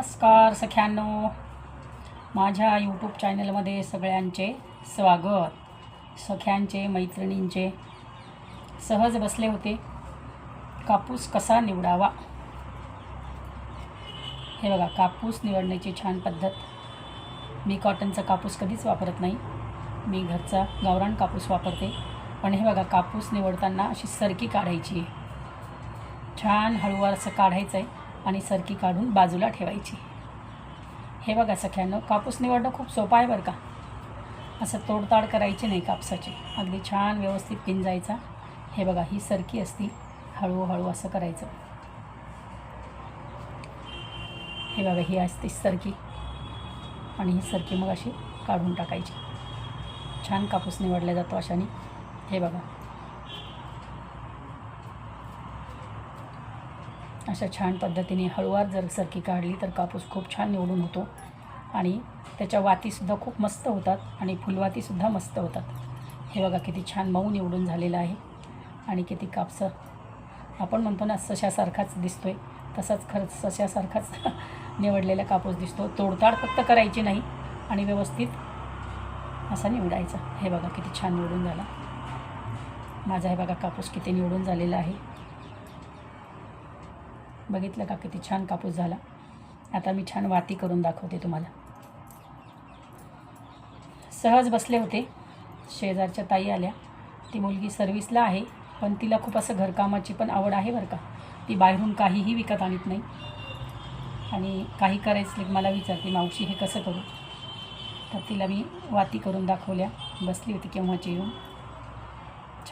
नमस्कार सख्यांनो. माझ्या यूट्यूब चॅनलमध्ये सगळ्यांचे स्वागत. सख्यांचे मैत्रिणींचे. सहज बसले होते. कापूस कसा निवडावा? हे बघा कापूस निवडण्याची छान पद्धत. मी कॉटनचा कापूस कधीच वापरत नाही. मी घरचा गावरान कापूस वापरते. पण हे बघा कापूस निवडताना अशी सरकी काढायची आहे. छान हळूवार असं काढायचं आहे आणि सरकी काढून बाजूला ठेवायची. हे बघा सख्यानं कापूस निवडणं खूप सोपं आहे बरं का. असं तोडताड करायची नाही कापसाची. अगदी छान व्यवस्थित पिंजायचा. हे बघा ही सरकी असती. हळूहळू असं करायचं. हे बघा ही असते सरकी. आणि ही सरकी मग अशी काढून टाकायची. छान कापूस निवडला जातो अशाने. हे बघा. अशा छान पद्धतीने हळूवार जर सरकी काढली तर कापूस खूप छान निवडून होतो. आणि त्याच्या वातीसुद्धा खूप मस्त होतात आणि फुलवातीसुद्धा मस्त होतात. हे बघा किती छान मऊ निवडून झालेलं आहे. आणि किती कापसं आपण म्हणतो ना सशासारखाच दिसतो आहे तसाच खरंच सशासारखाच निवडलेला कापूस दिसतो. तोडताड फक्त करायची नाही आणि व्यवस्थित असा निवडायचा. हे बघा किती छान निवडून झाला. माझा हे बघा कापूस किती निवडून झालेला आहे. बघितलं का किती छान कापूस झाला. आता मी छान वाती करून दाखवते तुम्हाला. सहज बसले होते. शेजारच्या ताई आल्या. ती मुलगी सर्विसला आहे पण तिला खूप असं घरकामाची पण आवड आहे बरं का. ती बाहेरून काहीही विकत आणत नाही. आणि काही करायचं मला विचारते मावशी हे कसं करू? तर तिला मी वाती करून दाखवल्या. बसली होती केव्हाची येऊन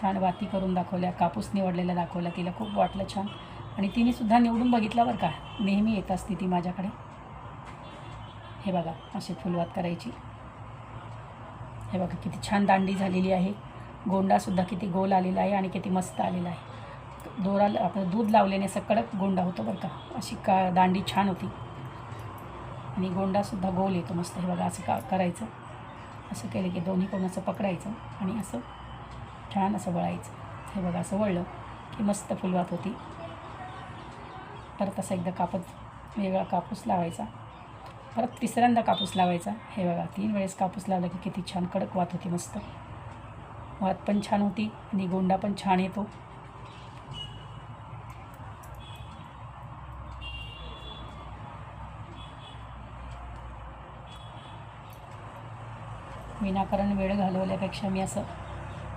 छान वाती करून दाखवल्या. कापूस निवडलेला दाखवला. तिला खूप वाटलं छान. आणि तिने सुद्धा निवडून बघितला बरं का. नेहमी येत असते ती माझ्याकडे. हे बघा अशी फुलवात करायची. हे बघा किती छान दांडी झालेली आहे. गोंडासुद्धा किती गोल आलेला आहे आणि किती मस्त आलेला आहे. दोरा आपलं दूध लावल्याने असं कडक गोंडा होतो बरं का. अशी का दांडी छान होती. आणि गोंडासुद्धा गोल येतो मस्त. हे बघा असं का करायचं. असं केलं की दोन्ही कोण असं पकडायचं आणि असं छान असं वळायचं. हे बघा असं वळलं की मस्त फुलवात होती. परत असा एकदा कापत वेगळा कापूस लावायचा. परत तिसऱ्यांदा कापूस लावायचा. हे बघा तीन वेळेस कापूस लावला की किती छान कडक वात होती मस्त. वात पण छान होती आणि गोंडा पण छान येतो. विनाकारण वेळ घालवल्यापेक्षा मी असं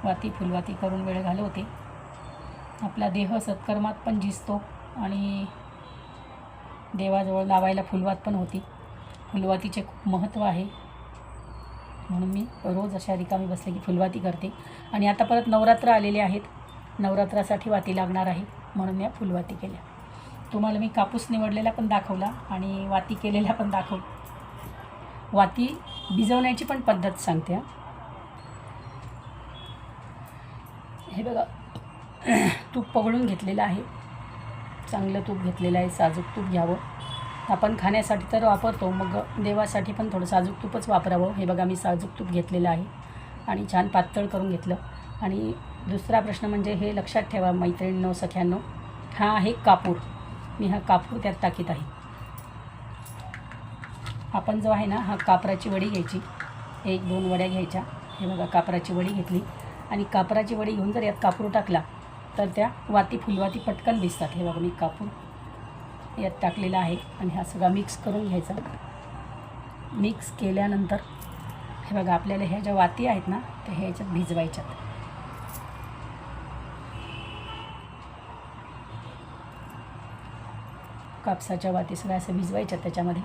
वाती फुलवाती करून वेळ घालवते. आपला देह सत्कर्मात पण झिजतो आणि देवाजवळ लावायला फुलवात पण होती. फुलवातीचे खूप महत्त्व आहे. म्हणून मी रोज अशा रिकामी बसले की फुलवाती करते. आणि आता परत नवरात्र आलेले आहेत. नवरात्रासाठी वाती लागणार आहे. म्हणून मी या फुलवाती केल्या. तुम्हाला मी कापूस निवडलेला पण दाखवला आणि वाती केलेल्या पण दाखव वाती भिजवण्याची पण पद्धत सांगते हे. बघा तूप पगळून घेतलेलं आहे. चांगलं तूप घेतलेलं आहे साजूक तूप घ्यावं. आपण खाण्यासाठी तर वापरतो मग देवासाठी पण थोडं साजूक तूपच वापरावं. हे बघा मी साजूक तूप घेतलेलं आहे आणि छान पातळ करून घेतलं. आणि दुसरा प्रश्न म्हणजे हे लक्षात ठेवा मैत्रिणींनो सख्यांनो हा आहे कापूर. मी हा कापूर त्यात टाकीत आहे. आपण जो आहे ना हा कापराची वडी घ्यायची. एक दोन वड्या घ्यायच्या. हे बघा कापराची वडी घेतली. आणि कापराची वडी घेऊन जर यात कापूर टाकला तर त्या वाती फुलवाती पटकन दिसतात. हे बघा मी कापूर यात टाकलेला आहे आणि हा सगळा मिक्स करून घ्यायचा. मिक्स केल्यानंतर हे बघा आपल्याला ह्या ज्या वाती आहेत ना त्या ह्याच्यात भिजवायच्यात. कापसाच्या वाती सगळ्या असं भिजवायच्यात त्याच्यामध्ये.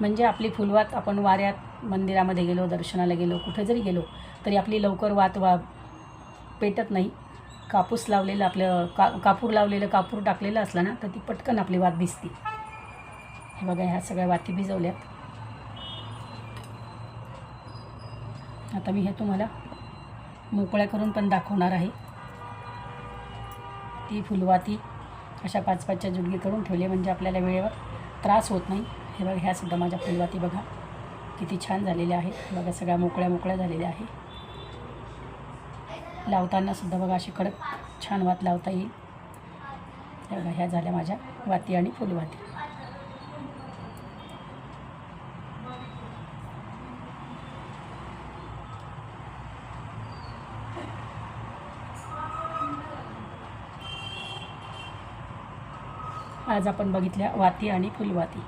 म्हणजे आपली फुलवात आपण वाऱ्यात मंदिरामध्ये गेलो दर्शनाला गेलो कुठे जरी गेलो तरी आपली लवकर वात वा पेटत नाही. कापूस लावलेलं आपलं का कापूर लावलेलं कापूर टाकलेलं असलं ना तर ती पटकन आपली वात भिजते. हे बघा ह्या सगळ्या वाती भिजवल्यात. आता मी हे तुम्हाला मोकळ्या करून पण दाखवणार आहे. ती फुलवाती अशा पाच पाचच्या जुडगी करून ठेवली म्हणजे आपल्याला वेळेवर त्रास होत नाही. हे बघा ह्यासुद्धा माझ्या फुलवाती बघा. किती छान झालेल्या आहेत. बघा सगळ्या मोकळ्या मोकळ्या झालेल्या आहे लावताना सुद्धा बघा अशी कडक छान वात लावता येईल. बघा ह्या झाल्या माझ्या वाती आणि फुलवाती आज आपण बघितल्या वाती आणि फुलवाती.